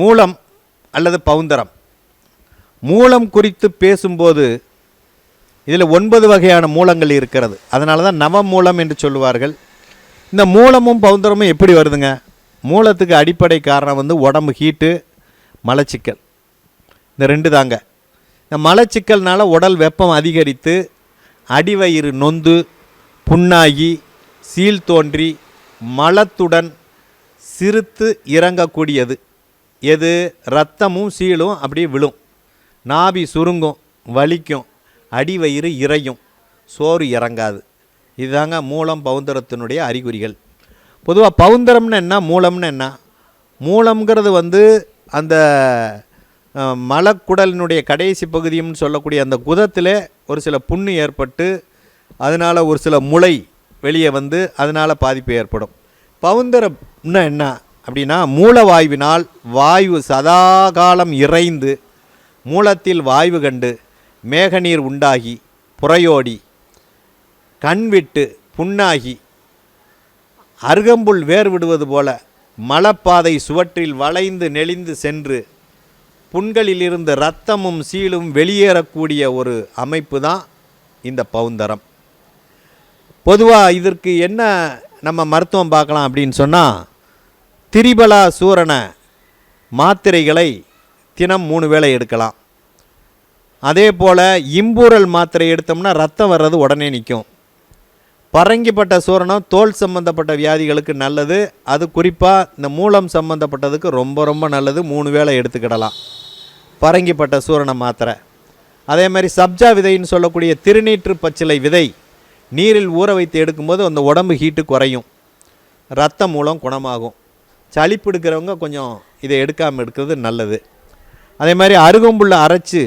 மூலம் அல்லது பவுந்தரம். மூலம் குறித்து பேசும்போது இதில் ஒன்பது வகையான மூலங்கள் இருக்கிறது. அதனால தான் நவமூலம் என்று சொல்லுவார்கள். இந்த மூலமும் பவுந்தரமும் எப்படி வருதுங்க? மூலத்துக்கு அடிப்படை காரணம் வந்து உடம்பு ஹீட்டு மலச்சிக்கல். இந்த ரெண்டு தாங்க. இந்த மலச்சிக்கல்னால் உடல் வெப்பம் அதிகரித்து அடிவயிறு நொந்து புண்ணாகி சீல் தோன்றி மலத்துடன் சிறுத்து இறங்கக்கூடியது. எது? ரத்தமும் சீலும் அப்படியே விழும். நாபி சுருங்கும் வலிக்கும் அடிவயிறு இறையும் சோறு இறங்காது. இதுதாங்க மூலம் பவுந்தரத்தினுடைய அறிகுறிகள். பொதுவாக பவுந்தரம்னு என்ன? மூலம்னு என்ன? மூலம்ங்கிறது வந்து அந்த மலக்குடலினுடைய கடைசி பகுதியும்னு சொல்லக்கூடிய அந்த குதத்தில் ஒரு சில புண்ணு ஏற்பட்டு அதனால் ஒரு சில முளை வெளியே வந்து அதனால் பாதிப்பு ஏற்படும். பவுந்தரம்னா என்ன? அப்படின்னா மூலவாயுவினால் வாயு சதாகாலம் இறைந்து மூலத்தில் வாய்வு கண்டு மேகநீர் உண்டாகி புறையோடி கண் விட்டு புண்ணாகி அருகம்புல் வேர் விடுவது போல மலப்பாதை சுவற்றில் வளைந்து நெளிந்து சென்று புண்களிலிருந்து இரத்தமும் சீலும் வெளியேறக்கூடிய ஒரு அமைப்பு தான் இந்த பவுந்தரம். பொதுவாக இதற்கு என்ன நம்ம மருத்துவம் பார்க்கலாம் அப்படின்னு சொன்னால் திரிபலா சூரண மாத்திரைகளை தினம் மூணு வேளை எடுக்கலாம். அதே போல் இம்பூரல் மாத்திரை எடுத்தோம்னா ரத்தம் வர்றது உடனே நிற்கும். பரங்கிப்பட்ட சூரணம் தோல் சம்பந்தப்பட்ட வியாதிகளுக்கு நல்லது. அது குறிப்பாக இந்த மூலம் சம்பந்தப்பட்டதுக்கு ரொம்ப ரொம்ப நல்லது. மூணு வேளை எடுத்துக்கிடலாம். பரங்கிப்பட்ட சூரண மாத்திரை. அதே மாதிரி சப்ஜா விதைன்னு சொல்லக்கூடிய திருநீற்று பச்சிலை விதை நீரில் ஊற வைத்து எடுக்கும்போது அந்த உடம்பு ஹீட்டு குறையும். ரத்தம் மூலம் குணமாகும். சளி பிடிக்கிறவங்க கொஞ்சம் இதை எடுக்காமல் எடுக்கிறது நல்லது. அதே மாதிரி அருகம்புள்ள அரைச்சு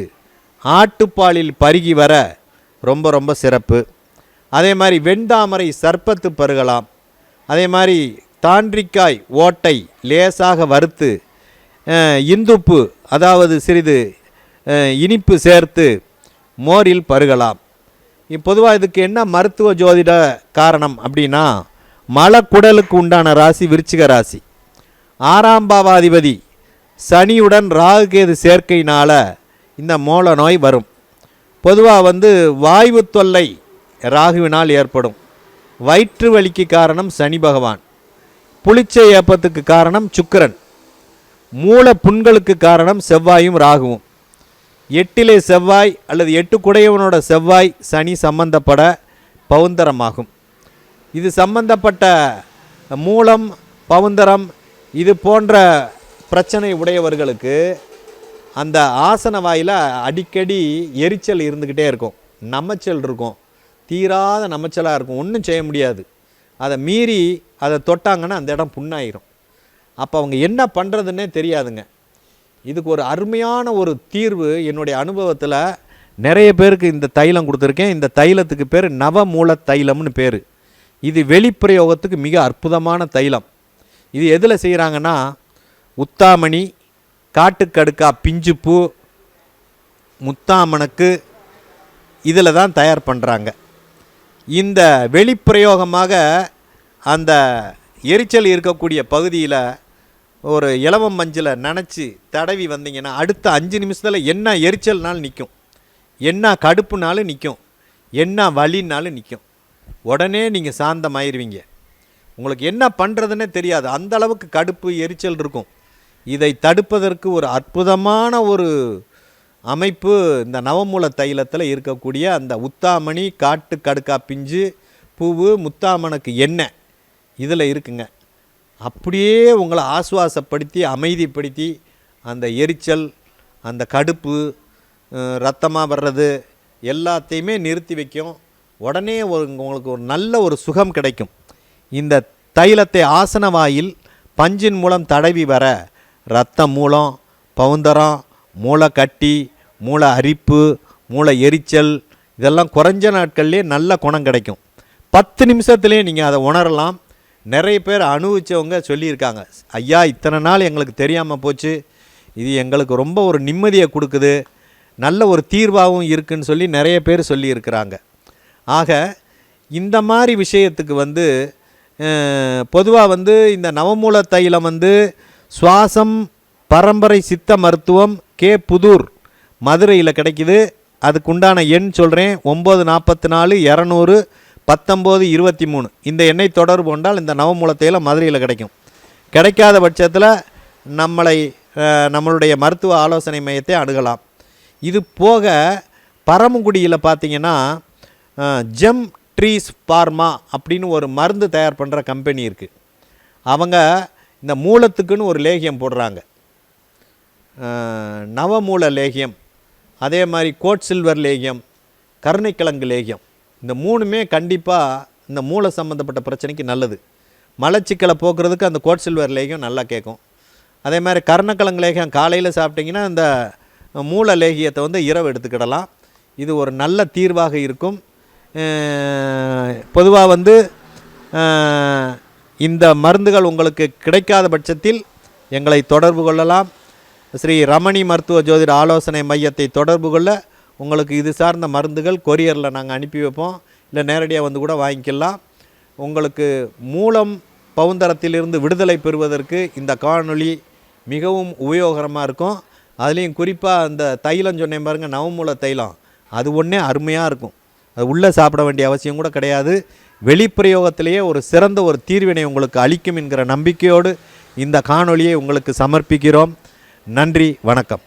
ஆட்டுப்பாலில் பருகி வர ரொம்ப ரொம்ப சிறப்பு. அதே மாதிரி வெண்தாமரை சர்ப்பத்து பருகலாம். அதே மாதிரி தாண்டிக்காய் ஓட்டை லேசாக வறுத்து இந்துப்பு அதாவது சிறிது இனிப்பு சேர்த்து மோரில் பருகலாம். பொதுவாக இதுக்கு என்ன மருத்துவ ஜோதிட காரணம் அப்படின்னா மலக்குடலுக்கு உண்டான ராசி விருச்சிக ராசி. ஆறாம் பாவாதிபதி சனியுடன் ராகுகேது சேர்க்கையினால் இந்த மூல நோய் வரும். பொதுவாக வந்து வாய்வு தொல்லை ராகுவினால் ஏற்படும். வயிற்று வலிக்கு காரணம் சனி பகவான். புளிச்சை ஏப்பத்துக்கு காரணம் சுக்கிரன். மூல புண்களுக்கு காரணம் செவ்வாயும் ராகுவும். எட்டிலே செவ்வாய் அல்லது எட்டு குடையவனோட செவ்வாய் சனி சம்பந்தப்பட பவுந்தரமாகும். இது சம்பந்தப்பட்ட மூலம் பவுந்தரம் இது போன்ற பிரச்சனை உடையவர்களுக்கு அந்த ஆசன வாயில் அடிக்கடி எரிச்சல் இருந்துக்கிட்டே இருக்கும். நமச்சல் இருக்கும். தீராத நமச்சலாக இருக்கும். ஒன்றும் செய்ய முடியாது. அதை மீறி அதை தொட்டாங்கன்னா அந்த இடம் புண்ணாயிரும். அப்போ அவங்க என்ன பண்ணுறதுன்னே தெரியாதுங்க. இதுக்கு ஒரு அருமையான ஒரு தீர்வு என்னுடைய அனுபவத்தில் நிறைய பேருக்கு இந்த தைலம் கொடுத்துருக்கேன். இந்த தைலத்துக்கு பேர் நவமூல தைலம்னு பேர். இது வெளிப்பிரயோகத்துக்கு மிக அற்புதமான தைலம். இது எதில் செய்கிறாங்கன்னா உத்தாமணி காட்டுக்கடுக்கா பிஞ்சுப்பூ முத்தாமனுக்கு இதில் தான் தயார் பண்ணுறாங்க இந்த வெளிப்பிரயோகமாக அந்த எரிச்சல் இருக்கக்கூடிய பகுதியில் ஒரு இலவம் மஞ்சளை நனைச்சி தடவி வந்தீங்கன்னா அடுத்த அஞ்சு நிமிஷத்தில் என்ன எரிச்சல்னாலும் நிற்கும் என்ன கடுப்புனாலும் நிற்கும் என்ன வலினாலும் நிற்கும் உடனே நீங்கள் சாந்தமாயிருவீங்க. உங்களுக்கு என்ன பண்ணுறதுன்னே தெரியாது. அந்த அளவுக்கு கடுப்பு எரிச்சல் இருக்கும். இதை தடுப்பதற்கு ஒரு அற்புதமான ஒரு அமைப்பு இந்த நவமூல தைலத்தில் இருக்கக்கூடிய அந்த உத்தாமணி காட்டு கடுக்கா பிஞ்சு பூவு முத்தாமனுக்கு எண்ணெய் இதில் இருக்குங்க. அப்படியே உங்களை ஆசுவாசப்படுத்தி அமைதிப்படுத்தி அந்த எரிச்சல் அந்த கடுப்பு ரத்தமாக வர்றது எல்லாத்தையுமே நிறுத்தி வைக்கும். உடனே உங்களுக்கு ஒரு நல்ல ஒரு சுகம் கிடைக்கும். இந்த தைலத்தை ஆசன வாயில் பஞ்சின் மூலம் தடவி வர ரத்தம் மூலம் பவுந்தரம் மூளைக்கட்டி கட்டி மூளை அரிப்பு மூளை எரிச்சல் இதெல்லாம் குறைஞ்ச நாட்கள்லேயே நல்ல குணம் கிடைக்கும். பத்து நிமிஷத்துலேயே நீங்கள் அதை உணரலாம். நிறைய பேர் அனுபவித்தவங்க சொல்லியிருக்காங்க. ஐயா இத்தனை நாள் எங்களுக்கு தெரியாமல் போச்சு. இது எங்களுக்கு ரொம்ப ஒரு நிம்மதியை கொடுக்குது. நல்ல ஒரு தீர்வாகவும் இருக்குதுன்னு சொல்லி நிறைய பேர் சொல்லியிருக்கிறாங்க. ஆக இந்த மாதிரி விஷயத்துக்கு வந்து பொதுவாக வந்து இந்த நவமூல தைலம் வந்து சுவாசம் பரம்பரை சித்த மருத்துவம் கே புதூர் மதுரையில் கிடைக்குது. அதுக்குண்டான எண் சொல்கிறேன் ஒம்பது நாற்பத்தி நாலு இரநூறு பத்தொம்போது இருபத்தி மூணு இந்த எண்ணெய் தொடர்பு கொண்டால் இந்த நவமூல தைலம் மதுரையில் கிடைக்கும். கிடைக்காத பட்சத்தில் நம்மளை நம்மளுடைய மருத்துவ ஆலோசனை மையத்தை அணுகலாம் இது போக பரமக்குடியில் பார்த்தீங்கன்னா ஜெம் ட்ரீஸ் பார்மா அப்படின்னு ஒரு மருந்து தயார் பண்ணுற கம்பெனி இருக்குது அவங்க இந்த மூலத்துக்குன்னு ஒரு லேகியம் போடுறாங்க. நவமூல லேகியம் அதே மாதிரி கோட் சில்வர் லேகியம் கருணைக்கிழங்கு லேகியம். இந்த மூணுமே கண்டிப்பாக இந்த மூளை சம்மந்தப்பட்ட பிரச்சனைக்கு நல்லது. மலச்சிக்கலை போக்குறதுக்கு அந்த கோட் சில்வர் லேகியம் நல்லா கேட்கும். அதே மாதிரி கருணக்கிழங்கு லேகியம் காலையில் சாப்பிட்டிங்கன்னா இந்த மூல லேகியத்தை வந்து இரவு எடுத்துக்கிடலாம். இது ஒரு நல்ல தீர்வாக இருக்கும். பொதுவாக வந்து இந்த மருந்துகள் உங்களுக்கு கிடைக்காத பட்சத்தில் எங்களை தொடர்பு கொள்ளலாம். ஸ்ரீ ரமணி மருத்துவ ஜோதிட ஆலோசனை மையத்தை தொடர்பு கொள்ள உங்களுக்கு இது சார்ந்த மருந்துகள் கொரியரில் நாங்கள் அனுப்பி வைப்போம். இல்லை நேரடியாக வந்து கூட வாங்கிக்கலாம். உங்களுக்கு மூலம் பவுந்தரத்திலிருந்து விடுதலை பெறுவதற்கு இந்த காணொளி மிகவும் உபயோகரமாக இருக்கும். அதுலேயும் குறிப்பாக அந்த தைலம் சொன்னேன் பாருங்கள் நவமூல தைலம். அது ஒன்றே அருமையாக இருக்கும். உள்ளே சாப்பிட வேண்டிய அவசியம் கூட கிடையாது. வெளிப்பிரயோகத்திலேயே ஒரு சிறந்த ஒரு தீர்வினை உங்களுக்கு அளிக்கும் என்கிற நம்பிக்கையோடு இந்த காணொளியை உங்களுக்கு சமர்ப்பிக்கிறோம். நன்றி வணக்கம்.